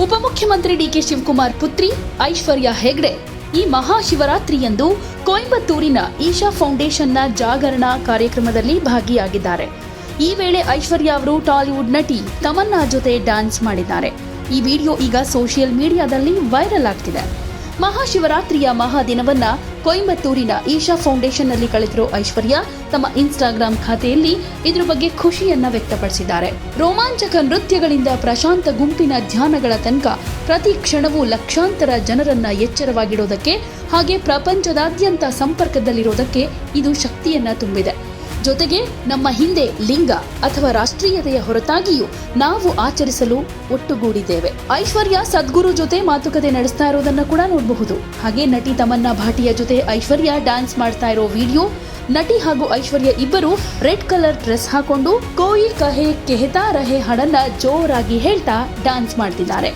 ಮುಖ್ಯಮಂತ್ರಿ ಡಿಕೆ ಶಿವಕುಮಾರ್ ಪುತ್ರಿ ಐಶ್ವರ್ಯ ಹೆಗ್ಡೆ ಈ ಮಹಾಶಿವರಾತ್ರಿಯಂದು ಕೊಯಂಬತ್ತೂರಿನ ಈಶಾ ಫೌಂಡೇಶನ್ನ ಜಾಗರಣ ಕಾರ್ಯಕ್ರಮದಲ್ಲಿ ಭಾಗಿಯಾಗಿದ್ದಾರೆ. ಈ ವೇಳೆ ಐಶ್ವರ್ಯ ಅವರು ಟಾಲಿವುಡ್ ನಟಿ ತಮನ್ನಾ ಜೊತೆ ಡ್ಯಾನ್ಸ್ ಮಾಡಿದ್ದಾರೆ. ಈ ವಿಡಿಯೋ ಈಗ ಸೋಷಿಯಲ್ ಮೀಡಿಯಾದಲ್ಲಿ ವೈರಲ್ ಆಗ್ತಿದೆ. ಮಹಾಶಿವರಾತ್ರಿಯ ಮಹಾದಿನವನ್ನ ಕೊಯಂಬತ್ತೂರಿನ ಈಶಾ ಫೌಂಡೇಶನ್ನಲ್ಲಿ ಕಳೆದಿರೋ ಐಶ್ವರ್ಯ ತಮ್ಮ ಇನ್ಸ್ಟಾಗ್ರಾಂ ಖಾತೆಯಲ್ಲಿ ಇದ್ರ ಬಗ್ಗೆ ಖುಷಿಯನ್ನ ವ್ಯಕ್ತಪಡಿಸಿದ್ದಾರೆ. ರೋಮಾಂಚಕ ನೃತ್ಯಗಳಿಂದ ಪ್ರಶಾಂತ ಗುಂಪಿನ ಧ್ಯಾನಗಳ ತನಕ ಪ್ರತಿ ಕ್ಷಣವೂ ಲಕ್ಷಾಂತರ ಜನರನ್ನ ಎಚ್ಚರವಾಗಿಡೋದಕ್ಕೆ ಹಾಗೆ ಪ್ರಪಂಚದಾದ್ಯಂತ ಸಂಪರ್ಕದಲ್ಲಿರೋದಕ್ಕೆ ಇದು ಶಕ್ತಿಯನ್ನ ತುಂಬಿದೆ. ಜೊತೆಗೆ ನಮ್ಮ ಹಿಂದೆ ಲಿಂಗ ಅಥವಾ ರಾಷ್ಟ್ರೀಯತೆಯ ಹೊರತಾಗಿಯೂ ನಾವು ಆಚರಿಸಲು ಒಟ್ಟುಗೂಡಿದ್ದೇವೆ. ಐಶ್ವರ್ಯ ಸದ್ಗುರು ಜೊತೆ ಮಾತುಕತೆ ನಡೆಸ್ತಾ ಇರೋದನ್ನ ಕೂಡ ನೋಡಬಹುದು. ಹಾಗೆ ನಟಿ ತಮನ್ನಾ ಭಾಟಿಯ ಜೊತೆ ಐಶ್ವರ್ಯ ಡ್ಯಾನ್ಸ್ ಮಾಡ್ತಾ ಇರೋ ವಿಡಿಯೋ, ನಟಿ ಹಾಗೂ ಐಶ್ವರ್ಯ ಇಬ್ಬರು ರೆಡ್ ಕಲರ್ ಡ್ರೆಸ್ ಹಾಕೊಂಡು ಕೋಯಿ ಕಹೆ ಕೆಹತಾ ರಹೆ ಹಾಡನ್ನ ಜೋರಾಗಿ ಹೇಳ್ತಾ ಡ್ಯಾನ್ಸ್ ಮಾಡ್ತಿದ್ದಾರೆ.